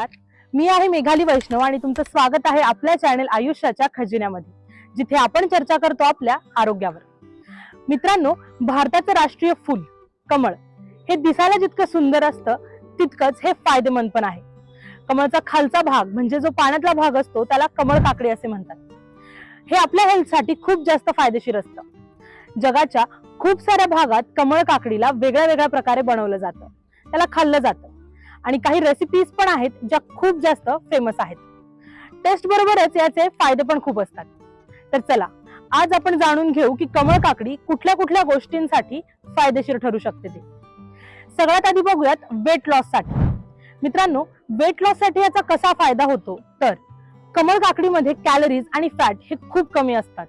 नमस्कार. मी आहे मेघाली वैष्णव आणि तुमचं स्वागत आहे आपल्या चॅनेल आयुष्याच्या खजिन्यामध्ये जिथे आपण चर्चा करतो आपल्या आरोग्यावर. मित्रांनो भारताचं राष्ट्रीय फुल कमळ हे दिसायला जितकं सुंदर असतं तितकंच हे फायदेमंद पण आहे. कमळचा खालचा भाग म्हणजे जो पाण्यातला भाग असतो त्याला कमळ काकडी असे म्हणतात. हे आपल्या हेल्थसाठी खूप जास्त फायदेशीर असतं. जगाच्या खूप साऱ्या भागात कमळ काकडीला वेगळ्या वेगळ्या प्रकारे बनवलं जातं. त्याला खाल्लं जातं. आणि काही रेसिपीज पण आहेत ज्या खूप जास्त फेमस आहेत. टेस्ट बरोबरच याचे फायदे पण खूप असतात. तर चला आज आपण जाणून घेऊ की कमळ काकडी कुठल्या कुठल्या गोष्टींसाठी फायदेशीर ठरू शकते ते. सगळ्यात आधी बघूयात वेट लॉससाठी. मित्रांनो वेट लॉससाठी याचा कसा फायदा होतो? तर कमळ काकडीमध्ये कॅलरीज आणि फॅट हे खूप कमी असतात.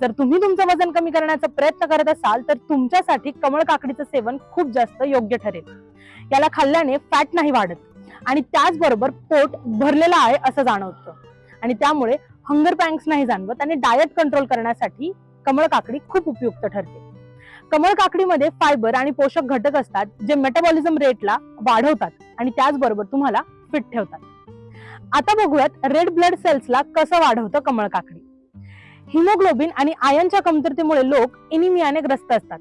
जर तुम्ही तुमचं वजन कमी करण्याचा प्रयत्न करत असाल तर तुमच्यासाठी कमळ काकडीचं सेवन खूप जास्त योग्य ठरेल. याला खाल्ल्याने फॅट नाही वाढत. आणि त्याचबरोबर पोट भरलेलं आहे असं जाणवतं. आणि त्यामुळे हंगर पँक्स नाही जाणवत आणि डायट कंट्रोल करण्यासाठी कमळ काकडी खूप उपयुक्त ठरते. कमळ काकडीमध्ये फायबर आणि पोषक घटक असतात जे मेटाबॉलिझम रेटला वाढवतात आणि त्याचबरोबर तुम्हाला फिट ठेवतात. आता बघूयात रेड ब्लड सेल्सला कसं वाढवतं कमळ काकडी. हिमोग्लोबिन आणि आयनच्या कमतरतेमुळे लोक इनिमियाने ग्रस्त असतात.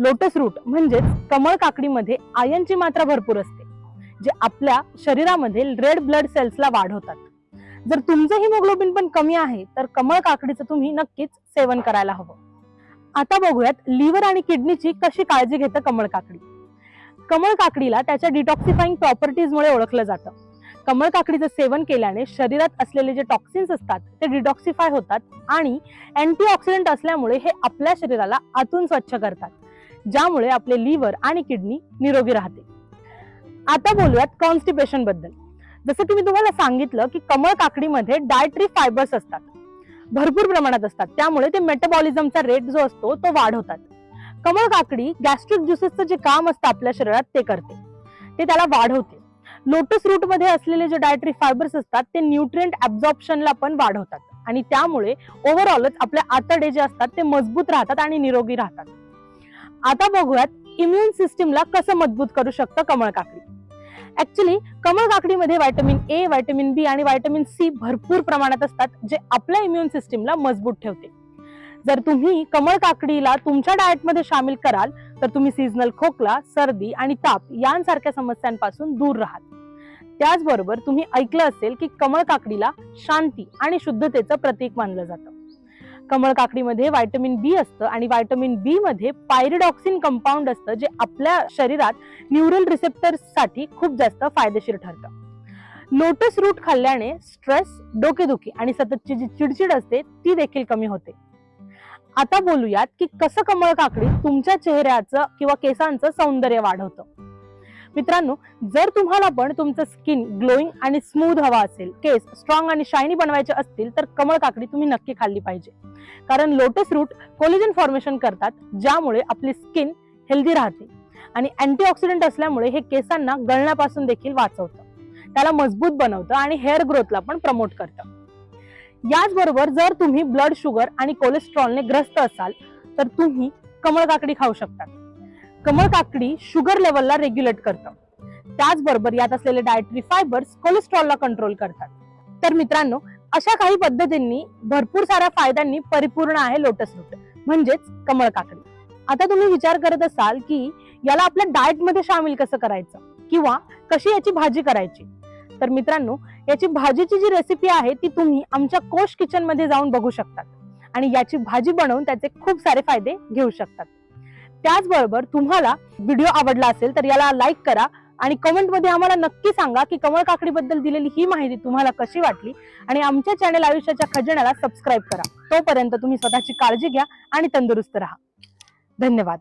लोटस रूट म्हणजेच कमळ काकडीमध्ये आयनची मात्रा भरपूर असते जे आपल्या शरीरामध्ये रेड ब्लड सेल्सला वाढवतात. जर तुमचं हिमोग्लोबिन पण कमी आहे तर कमळ काकडीचं तुम्ही नक्कीच सेवन करायला हवं. आता बघूयात लिव्हर आणि किडनीची कशी काळजी घेतं कमळ काकडी. कमळ काकडीला त्याच्या डिटॉक्सिफाईंग प्रॉपर्टीजमुळे ओळखलं जातं. कमळ काकडीचं सेवन केल्याने शरीरात असलेले जे टॉक्सिन्स असतात ते डिटॉक्सिफाय होतात आणि अँटीऑक्सिडंट असल्यामुळे हे आपल्या शरीराला आतून स्वच्छ करतात. ज्यामुळे आपले लिव्हर आणि किडनी निरोगी राहते. आता बोलूयात कॉन्स्टिपेशनबद्दल. जसं की मी तुम्हाला सांगितलं की कमळ काकडीमध्ये डायट्री फायबर्स असतात. भरपूर प्रमाणात असतात. त्यामुळे ते मेटाबॉलिझमचा रेट जो असतो तो वाढवतात. कमळ काकडी गॅस्ट्रिक ज्युसेसचं जे काम असतं आपल्या शरीरात ते करते. ते त्याला वाढवते. लोटस रूटमध्ये असलेले जे डायट्री फायबर्स असतात ते न्यूट्रिएंट ऍब्झॉर्प्शनला पण वाढवतात. आणि त्यामुळे ओव्हरऑलच आपले आतडे जे असतात ते मजबूत राहतात आणि निरोगी राहतात. आता बघूयात इम्युन सिस्टीमला कसं मजबूत करू शकतं कमळ काकडी. ऍक्च्युली कमळ काकडीमध्ये व्हायटमिन ए व्हायटमिन बी आणि व्हायटमिन सी भरपूर प्रमाणात असतात जे आपल्या इम्युन सिस्टीमला मजबूत ठेवते. जर तुम्ही कमळ काकडीला तुमच्या डाएटमध्ये सामील कराल तर तुम्ही सीझनल खोकला सर्दी आणि ताप यांसारख्या समस्यांपासून दूर राहाल. त्याचबरोबर तुम्ही ऐकलं असेल की कमळ काकडीला शांती आणि शुद्धतेचं प्रतीक मानलं जातं. कमळ काकडीमध्ये व्हायटमिन बी असतं आणि व्हायटमिन बी मध्ये पायरिडॉक्सिन कंपाऊंड असतं जे आपल्या शरीरात न्यूरल रिसेप्टरसाठी खूप जास्त फायदेशीर ठरतं. लोटस रूट खाल्ल्याने स्ट्रेस डोकेदुखी आणि सततची जी चिडचिड असते ती देखील कमी होते. आता बोलूयात की कसं कमळ काकडी तुमच्या चेहऱ्याचं किंवा केसांचं सौंदर्य वाढवतं. मित्रांनो जर तुम्हाला पण तुमचं स्किन ग्लोईंग आणि स्मूथ हवा असेल केस स्ट्रॉंग आणि शायनी बनवायचे असतील तर कमळ काकडी तुम्ही नक्की खाल्ली पाहिजे. कारण लोटस रूट कोलेजन फॉर्मेशन करतात ज्यामुळे आपली स्किन हेल्दी राहते. आणि अँटीऑक्सिडंट असल्यामुळे हे केसांना गळण्यापासून देखील वाचवतं. त्याला मजबूत बनवतं आणि हेअर ग्रोथला पण प्रमोट करतं. याचबरोबर जर तुम्ही ब्लड शुगर आणि कोलेस्ट्रॉलने ग्रस्त असाल तर तुम्ही कमळ काकडी खाऊ शकता कमळ काकडी शुगर लेवलला रेग्युलेट करतं. त्याचबरोबर यात असलेले डायटरी फायबर्स कोलेस्ट्रॉलला कंट्रोल करतात. तर मित्रांनो अशा काही पद्धतींनी भरपूर साऱ्या फायद्यांनी परिपूर्ण आहे लोटस रूट म्हणजेच कमळ काकडी. आता तुम्ही विचार करत असाल की याला आपल्या डाएटमध्ये सामील कसं करायचं? किंवा कशी याची भाजी करायची? तर मित्रांनो याची भाजीची जी रेसिपी आहे ती तुम्ही आमच्या कोश किचनमध्ये जाऊन बघू शकतात. आणि याची भाजी बनवून त्याचे खूप सारे फायदे घेऊ शकतात. त्याचबरोबर तुम्हाला व्हिडिओ आवडला असेल तर याला लाईक करा आणि कमेंटमध्ये आम्हाला नक्की सांगा की कमळ काकडीबद्दल दिलेली ही माहिती तुम्हाला कशी वाटली आणि आमच्या चॅनल आयुष्याच्या खजिन्याला सबस्क्राईब करा. तोपर्यंत तुम्ही स्वतःची काळजी घ्या आणि तंदुरुस्त राहा. धन्यवाद.